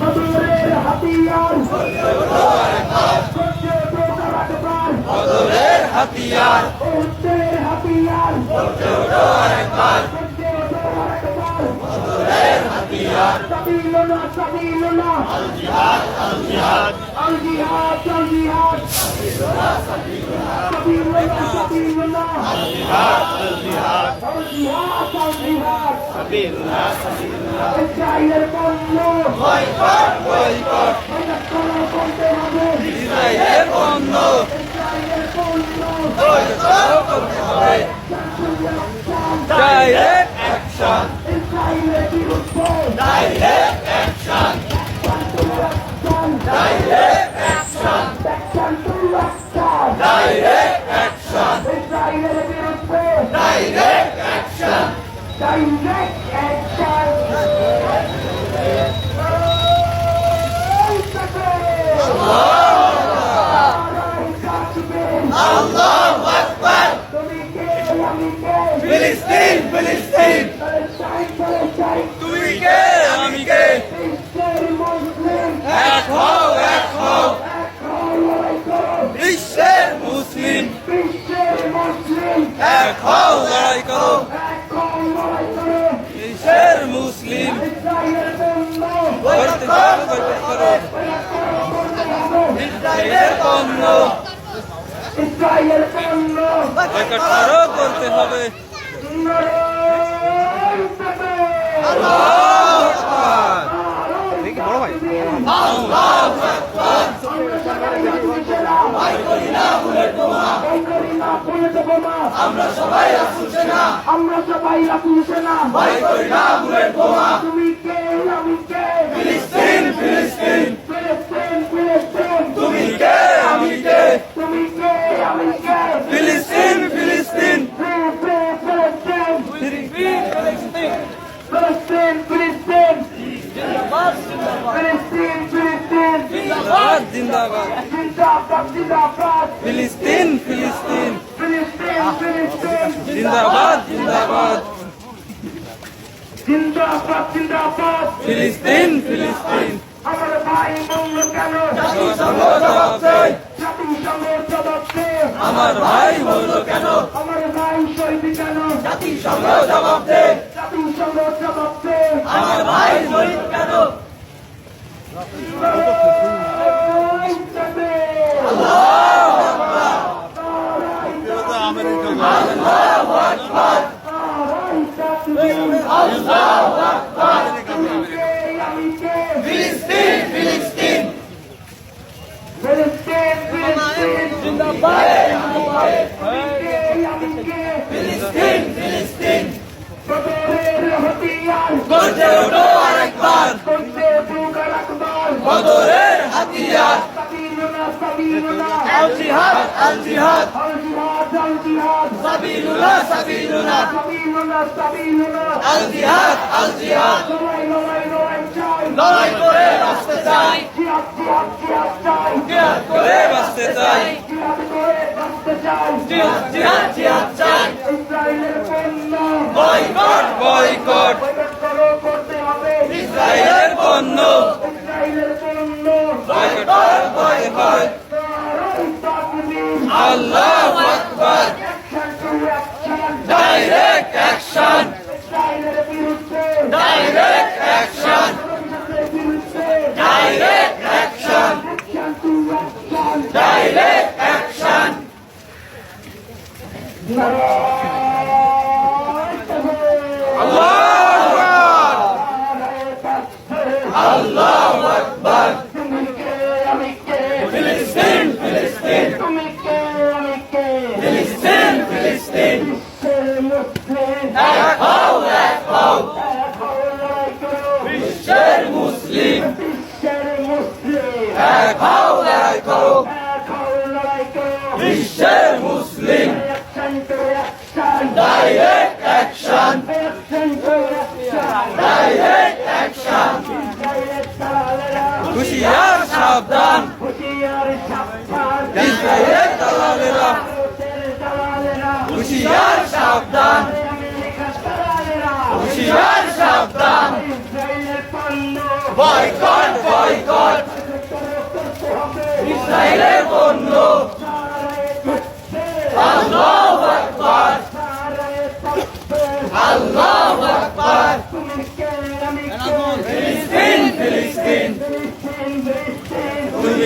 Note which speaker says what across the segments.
Speaker 1: মধুরের হাতিয়ার। দোকার
Speaker 2: হাতিয়ার
Speaker 1: হাতিয়ার। সহ্য দোকার একবার সাবিলুল্লাহ সাবিলুল্লাহ আল জিহাদ আল জিহাদ আল জিহাদ আল জিহাদ সাবিলুল্লাহ সাবিলুল্লাহ আল জিহাদ আল জিহাদ আল জিহাদ আল জিহাদ সাবিলুল্লাহ সাবিলুল্লাহ ইসরায়েলের direct action!
Speaker 2: আল্লাহু আকবার
Speaker 1: ইসরায়েলের পণ্য
Speaker 2: বয়কট করো
Speaker 1: করতে হবে লড়াই করবে। আমরা সবাই রাখুন সেনা তুমি কে আমি কে
Speaker 2: ফিলিস্তিন ফিলিস্তিন
Speaker 1: ফিলিস্তিন
Speaker 2: তুমি কে আমি কে
Speaker 1: তুমি কে আমি কে
Speaker 2: ফিলিস্তিন ফিলিস্তিন
Speaker 1: ফ্রি ফ্রি ফিলিস্তিন
Speaker 2: ফিলিস্তিন
Speaker 1: ফিলিস্তিন ফিলিস্তিন ফিলিস্তিন ফিলিস্তিন
Speaker 2: জিন্দাবাদ ফিলিস্তিন ফিলিস্তিন জিন্দাবাদ জিন্দাবাদ
Speaker 1: জিন্দাবাদ জিন্দাবাদ
Speaker 2: ফিলিস্তিন ফিলিস্তিন
Speaker 1: আমার ভাই বলল কেন।
Speaker 2: আমার ভাই
Speaker 1: আমার ভাই শহীদ কেন
Speaker 2: জাতিসংঘ জবাব
Speaker 1: জবাব দে।
Speaker 2: আমার ভাই শহীদ কেন।
Speaker 1: লড়াই যাবে। তুমি কে, আমি কে?
Speaker 2: ফিলিস্তিন ফিলিস্তিন
Speaker 1: ফিলিস্তিন, ফিলিস্তিন। তুমি কে, আমি কে?
Speaker 2: ফিলিস্তিন ফিলিস্তিন
Speaker 1: বদরের হাতিয়ার,
Speaker 2: গর্জে ওঠো আরেকবার
Speaker 1: করতে বুকার আকবার।
Speaker 2: বদরের হাতিয়ার
Speaker 1: সাবিলুনা।
Speaker 2: আল জিহাদ আল জিহাদ
Speaker 1: আল জিহাদ, আল জিহাদ।
Speaker 2: সাবিলুল্লাহ সাবিলুল্লাহ
Speaker 1: সাবিলুনা, সাবিলুনা।
Speaker 2: আল জিহাদ আল জিহাদ
Speaker 1: লড়াই, লড়াই, লড়াই চাই।
Speaker 2: লড়াই করে বাঁচতে
Speaker 1: Allahu
Speaker 2: Akbar. Direct
Speaker 1: action. Direct action.
Speaker 2: Direct
Speaker 1: action. Direct action.
Speaker 3: Allah. Allah.
Speaker 1: হুশিয়ার সাবধান।
Speaker 3: হুশিয়ার সাবধান।
Speaker 1: Boycott boycott. ইসরায়েলের পণ্য।
Speaker 3: নারায়ে
Speaker 1: আকবার।
Speaker 3: নারায়ে
Speaker 1: আকবার। ফিলিস্তিন ফিলিস্তিন।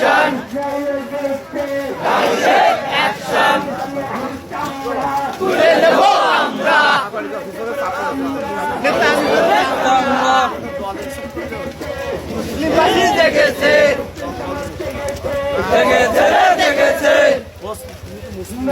Speaker 3: বিরুদ্ধে
Speaker 1: ডাইরেক্ট অ্যাকশন তুলে নেব আমরা দেখেছে দেখেছে দেখেছে ফিলিস্তিন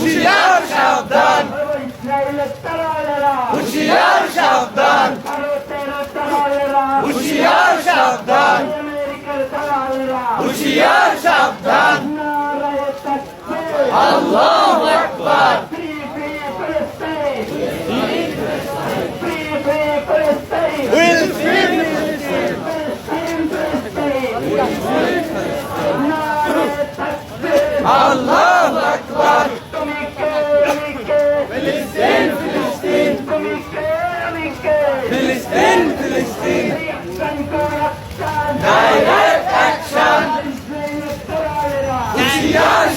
Speaker 1: হুশিয়ার সাবধান। হুশিয়ার সাবধান। হুশিয়ার সাবধান। হুশিয়ার সাবধান। আল্লাহু আকবার
Speaker 3: ফ্রি ফ্রি ফিলিস্তিন ফ্রি ফ্রি ফিলিস্তিন
Speaker 1: উইল ফ্রি
Speaker 3: ফিলিস্তিন ফিলিস্তিন নারায়ে তাকবীর
Speaker 1: আল্লাহু আকবার
Speaker 3: তুমি কে আমি কে
Speaker 1: ফিলিস্তিন ফিলিস্তিন
Speaker 3: তুমি কে আমি কে
Speaker 1: ফিলিস্তিন ফিলিস্তিন
Speaker 3: action to action
Speaker 1: direct action
Speaker 3: ইসরায়েলের তালালেরা
Speaker 1: হুশিয়ার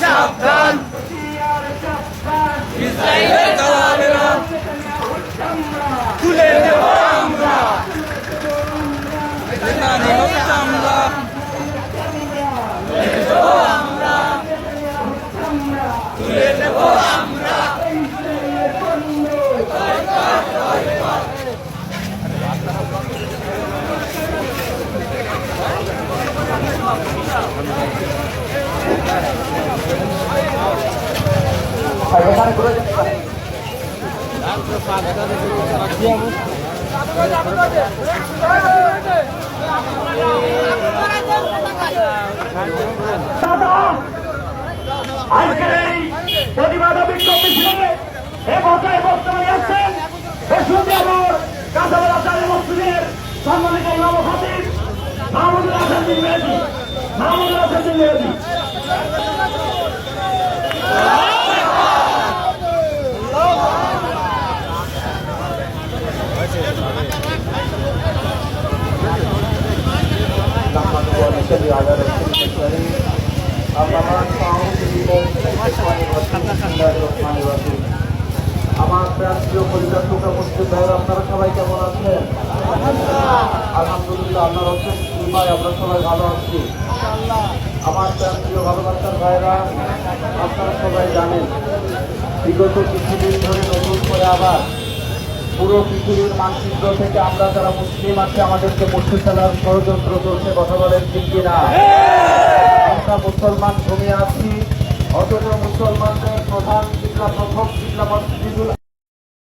Speaker 1: সাবধান ইসরায়েলের দালালেরা তুলে নেব আমরা আমরা তুলে নেব আমরা
Speaker 3: আজকের এই প্রতিবাদ বিক্ষোভ মিছিলে এ বছর বর্তমানে আছেন বসুন্ধরাপুর কাঁচাবেলা চালের মসজিদের সম্মানিত ইমাম খতিব মাহমুদুল হাসান মেহেদি মাহমুদুল হাসান বিন মেহেদি
Speaker 4: আমার প্রাণ প্রিয় পরিবার টুকা মুসলিম ভাইয়ের, আপনারা সবাই কেমন আছেন? আলহামদুলিল্লাহ আপনার অশেষ কৃপায় আমরা সবাই ভালো আছি। আমার প্রাণ প্রিয় ভালোবাসার ভাইরা আপনারা সবাই জানেন, বিগত কিছুদিন ধরে নতুন করে আবার পুরো পৃথিবীর মানচিত্র থেকে আমরা যারা মুসলিম আছি, আমাদেরকে মুসলিম ফেলার ষড়যন্ত্র চলছে, কথা বলেন ঠিক কিনা? আমরা মুসলমান ঘুমিয়ে আছি। অথচ মুসলমানদের প্রধান কিবলা প্রথম মসজিদুল